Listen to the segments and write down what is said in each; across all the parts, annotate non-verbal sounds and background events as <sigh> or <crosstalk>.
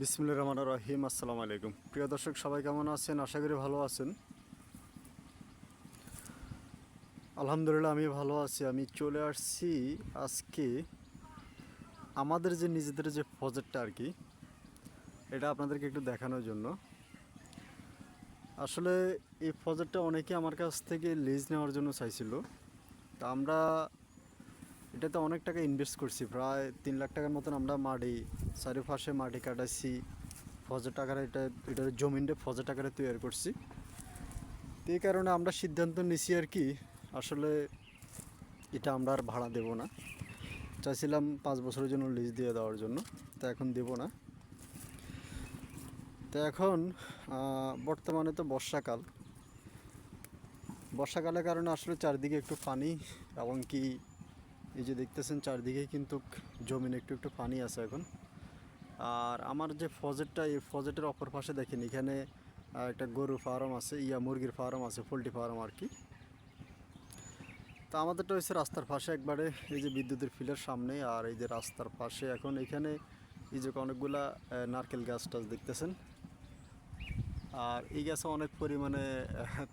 বিসমুল্লা রহমান রহিম, আসসালামু আলাইকুম। প্রিয় দর্শক, সবাই কেমন আছেন? আশা করি ভালো আছেন। আলহামদুলিল্লাহ, আমি ভালো আছি। আমি চলে আসছি আজকে আমাদের যে নিজেদের যে প্রজেক্টটা আর কি, এটা আপনাদেরকে একটু দেখানোর জন্য। আসলে এই প্রজেক্টটা অনেকে আমার কাছ থেকে লিজ নেওয়ার জন্য চাইছিল। তা আমরা এটাতে অনেক টাকা ইনভেস্ট করছি। প্রায় তিন লাখ টাকার মতন আমরা মাটি, চারিপাশে মাটি কাটাইছি। ফজেট টাকার এটা, এটার জমিনটা ফজেট আকারে তৈরি করছি। তো এই কারণে আমরা সিদ্ধান্ত নিছি আর কি, আসলে এটা আমরা আর ভাড়া দেব না। চাইছিলাম পাঁচ বছরের জন্য লিজ দিয়ে দেওয়ার জন্য, তা এখন দেব না। তো এখন বর্তমানে তো বর্ষাকাল। বর্ষাকালের কারণে আসলে চারদিকে একটু পানি এবং কি এই যে দেখতেছেন চারদিকে কিন্তু জমিনে একটু একটু পানি আছে এখন। আর আমার যে ফজেটটা, এই ফজেটের অপর পাশে দেখেন এখানে একটা গরু ফার্ম আছে, ইয়া মুরগির ফার্ম আছে, পোলট্রি ফার্ম আর কি। তা আমাদেরটা হচ্ছে রাস্তার পাশে একবারে, এই যে বিদ্যুতের ফিলের সামনে আর এই যে রাস্তার পাশে এখন এখানে এই যে অনেকগুলা নারকেল গাছ টাছ দেখতেছেন। আর এই গাছে অনেক পরিমাণে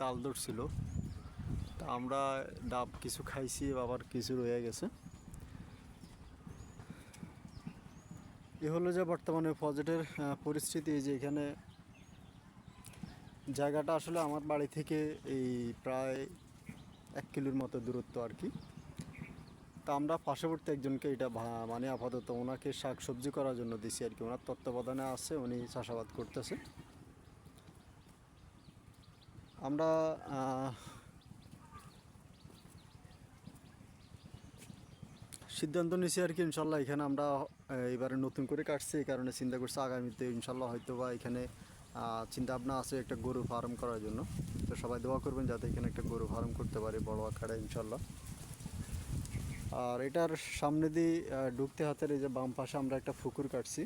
তাল ধরছিল। তা আমরা ডাব কিছু খাইছি আবার কিছু রয়ে গেছে। এ হলো যে বর্তমানে প্রজেক্টের পরিস্থিতি যে এখানে জায়গাটা আসলে আমার বাড়ি থেকে এই প্রায় এক কিলোর মতো দূরত্ব আর কি। তা আমরা পার্শ্ববর্তী একজনকে এটা মানে আপাতত ওনাকে শাক সবজি করার জন্য দিছি আর কি। ওনার তত্ত্বাবধানে আছে, উনি চাষাবাদ করতেছে। আমরা সিদ্ধান্ত নিয়েছি আর কি, ইনশাল্লাহ এখানে আমরা এবারে নতুন করে কাটছি, এই কারণে চিন্তা করছি আগামীতে ইনশাল্লাহ হয়তো বা এখানে চিন্তা ভাবনা আছে একটা গরু ফার্ম করার জন্য। তো সবাই দোয়া করবেন যাতে এখানে একটা গরু ফার্ম করতে পারি, বড় আকারে ইনশাল্লাহ। আর এটার সামনে দিয়ে ঢুকতে হাতের এই যে বাম পাশে আমরা একটা পুকুর কাটছি।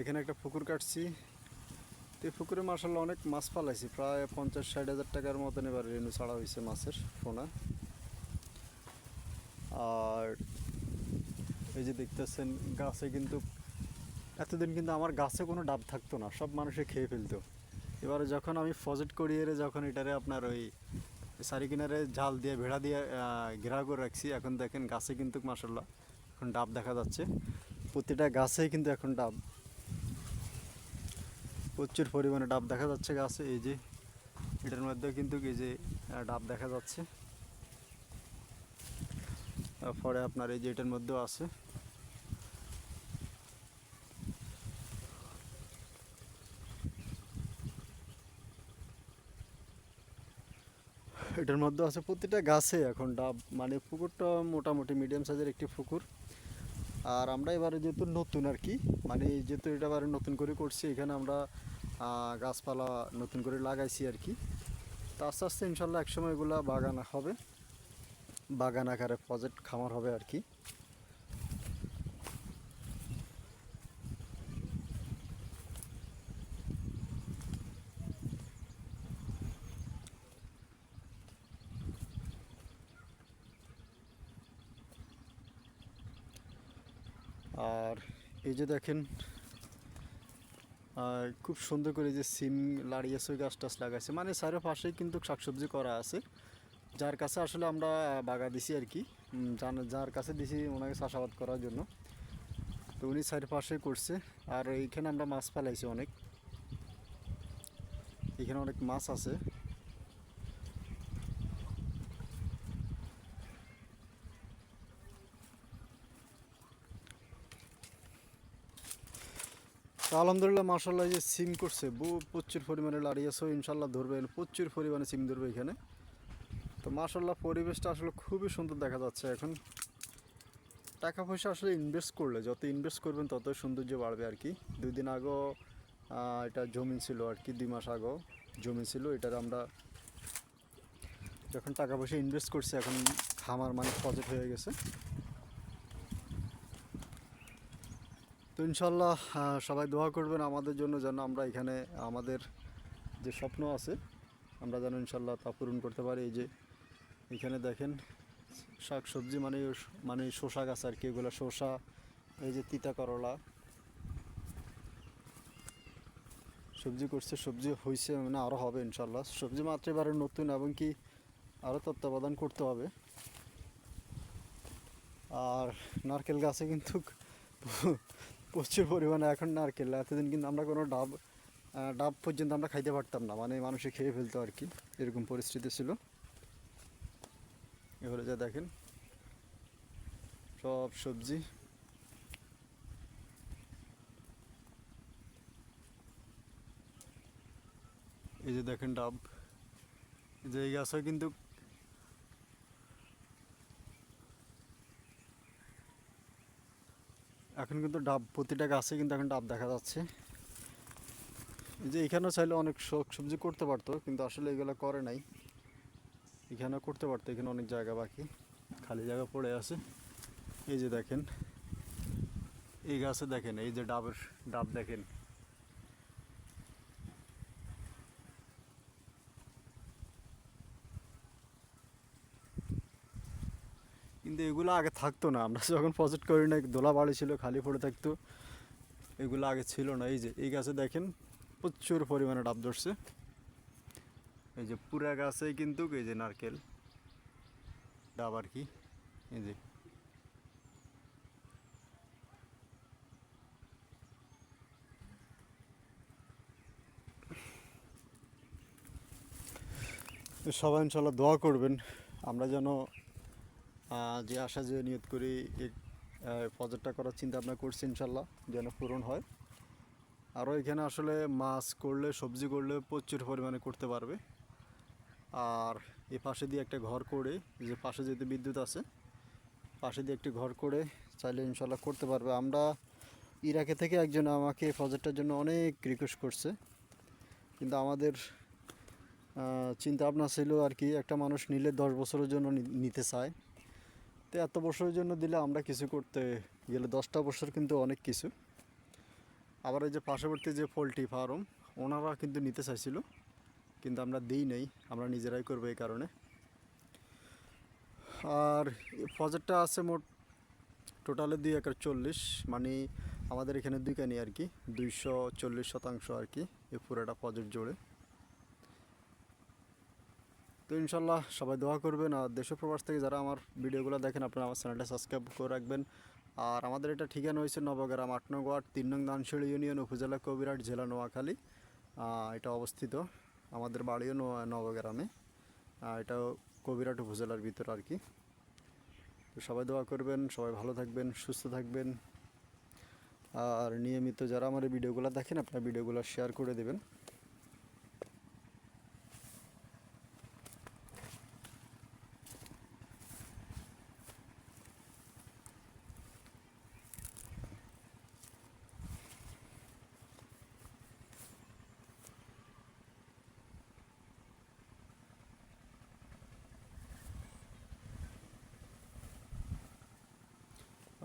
এখানে একটা পুকুর কাটছি। তো এই পুকুরে মার্শাল্লাহ অনেক মাছ পালাইছি, প্রায় পঞ্চাশ ষাট হাজার টাকার মতন এবার রেনু ছাড়া হয়েছে মাছের ফোনা আর এই যে দেখতেছেন, গাছে কিন্তু এতদিন কিন্তু আমার গাছে কোনো ডাব থাকতো না, সব মানুষে খেয়ে ফেলতো। এবারে যখন আমি ফজেট করিয়ে যখন এটারে আপনার ওই সারি কিনারে জাল দিয়ে, ভেড়া দিয়ে ঘেরা করে রাখছি, এখন দেখেন গাছে কিন্তু মাসাল্লাহ এখন ডাব দেখা যাচ্ছে। প্রতিটা গাছেই কিন্তু এখন ডাব। প্রচুর পরিমাণে ডাব দেখা যাচ্ছে গাছে, এই যে এটার মধ্যে কিন্তু এই যে ডাব দেখা যাচ্ছে। তারপরে আপনার এই যে এটার মধ্যেও আছে। এটার মধ্যে আছে প্রতিটা গাছে এখন ডাব মানে পুকুরটা মোটামুটি মিডিয়াম সাইজের একটি পুকুর। আর আমরা এবারে যেহেতু নতুন আর কি মানে যেহেতু এটা এবারে নতুন করে করছি, এখানে আমরা গাছপালা নতুন করে লাগাইছি আর কি। তা আস্তে আস্তে ইনশাল্লাহ একসময় এগুলা বাগান হবে। বাগান আকারে প্রজেক্ট খামার হবে আর কি। আর এই যে দেখেন খুব সুন্দর করে যে সিম লাড়িয়েছে ওই গাছ টাছ লাগাইছে। মানে চারিপাশেই কিন্তু শাকসবজি করা আছে। যার কাছে আসলে আমরা বাগা দিছি আর কি। যার কাছে দিছি ওনাকে চাষাবাদ করার জন্য। তো উনি চারিপাশে করছে, আর এইখানে আমরা মাছ ফেলাইছি অনেক। এখানে অনেক মাছ আছে। আলহামদুলিল্লাহ মাসাল্লাহ যে সিম করছে প্রচুর পরিমাণে লাড়িয়েছে ইনশাল্লাহ ধরবে প্রচুর পরিমাণে সিম ধরবে এখানে। তো মাসাল্লাহ পরিবেশটা আসলে খুবই সুন্দর দেখা যাচ্ছে এখন। টাকা পয়সা আসলে ইনভেস্ট করলে, যত ইনভেস্ট করবেন তত সৌন্দর্য বাড়বে আর কি। দুই দিন আগেও এটা জমি ছিল আর কি, দুই মাস আগেও জমি ছিল, এটার আমরা যখন টাকা পয়সা ইনভেস্ট করছি, এখন খামার মানে প্রজেক্ট হয়ে গেছে। তো ইনশাল্লাহ সবাই দোয়া করবেন আমাদের জন্য যেন আমরা এখানে আমাদের যে স্বপ্ন আছে, আমরা যেন ইনশাল্লাহ তা পূরণ করতে পারি। এই যে এখানে দেখেন শাক সবজি মানে মানে শসা গাছ আর কি, এগুলো শসা, এই যে তিতা করলা। সবজি করছে, সবজি হয়েছে মানে আরও হবে ইনশাল্লাহ সবজি মাত্র এবারে নতুন এবং কি আরও তত্ত্বাবধান করতে হবে। আর নারকেল গাছে কিন্তু <laughs> প্রচুর পরিমাণে, এখন নারকেল, এতদিন কিন্তু আমরা কোনো ডাব ডাব পর্যন্ত আমরা খাইতে পারতাম না মানে মানুষে খেয়ে ফেলতো আর কি, এরকম পরিস্থিতি ছিল। এবারে যা দেখেন, সব সবজি। এই যে দেখেন ডাব যে এই গাছও কিন্তু এখন কিন্তু ডাব, প্রতিটা গাছে কিন্তু এখন ডাব দেখা যাচ্ছে। এই যে এখানেও চাইলে অনেক শখ সবজি করতে পারতো, কিন্তু আসলে এগুলো করে নাই। এখানেও করতে পারতো, এখানে অনেক জায়গা বাকি, খালি জায়গা পড়ে আছে। এই যে দেখেন, এই গাছে দেখেন, এই যে ডাবের ডাব দেখেন। কিন্তু এগুলো আগে থাকতো না, আমরা যখন প্রজেক্ট করি না দোলা বাড়ি ছিল, খালি পড়ে থাকতো। এগুলো আগে ছিল না, এই যে, এই গাছে দেখেন প্রচুর পরিমাণে ডাব ধরছে। এই যে পুরা গাছে কিন্তু এই যে নারকেল। ডাব আর কি। এই যে। সবাই ইনশাল্লাহ দোয়া করবেন। আমরা যেন যে আশা, যে নিয়ত করি প্রজেক্টটা করার চিন্তা ভাবনা করছি ইনশাল্লাহ, যেন পূরণ হয়। আরও এখানে আসলে মাছ করলে, সবজি করলে প্রচুর পরিমাণে করতে পারবে। আর এই পাশে দিয়ে একটা ঘর করে যে পাশে যেহেতু বিদ্যুৎ আছে, পাশে দিয়ে একটি ঘর করে চাইলে ইনশাল্লাহ করতে পারবে। আমরা ইরাকে থেকে একজন আমাকে প্রজেক্টটার জন্য অনেক রিকোয়েস্ট করছে, কিন্তু আমাদের চিন্তা ভাবনা ছিল আর কি, একটা মানুষ নিলে দশ বছরের জন্য নিতে চায়। তো এত বছরের জন্য দিলে আমরা কিছু করতে গেলে দশটা বছর কিন্তু অনেক কিছু। আবার এই যে পার্শ্ববর্তী যে পোলট্রি ফার্ম, ওনারা কিন্তু নিতে চাইছিল। কিন্তু আমরা দিই নাই, আমরা নিজেরাই করব এই কারণে। আর প্রজেক্টটা আছে মোট টোটালে দুই একর চল্লিশ মানে আমাদের এখানে দুই কানি আর কি, দুইশো চল্লিশ শতাংশ আর কি এই পুরোটা প্রজেক্ট জুড়ে। তো ইনশাল্লাহ সবাই দোয়া করবেন, আর দেশ প্রবাস থেকে যারা আমার ভিডিওগুলো দেখেন, আপনারা আমার চ্যানেলটা সাবস্ক্রাইব করে রাখবেন। আর আমাদের এটা ঠিকানা হয়েছে নবগ্রাম আট নং ওয়ার্ড, তিন নং দানশিড়ি ইউনিয়ন, উপজেলা কবিরাট জেলা নোয়াখালী। এটা অবস্থিত। আমাদের বাড়িও নবগ্রামে। এটাও এটা কবিরাট উপজেলার ভিতর আর কি। তো সবাই দোয়া করবেন, সবাই ভালো থাকবেন, সুস্থ থাকবেন। আর নিয়মিত যারা আমার ভিডিওগুলো দেখেন, আপনার ভিডিওগুলো শেয়ার করে দেবেন।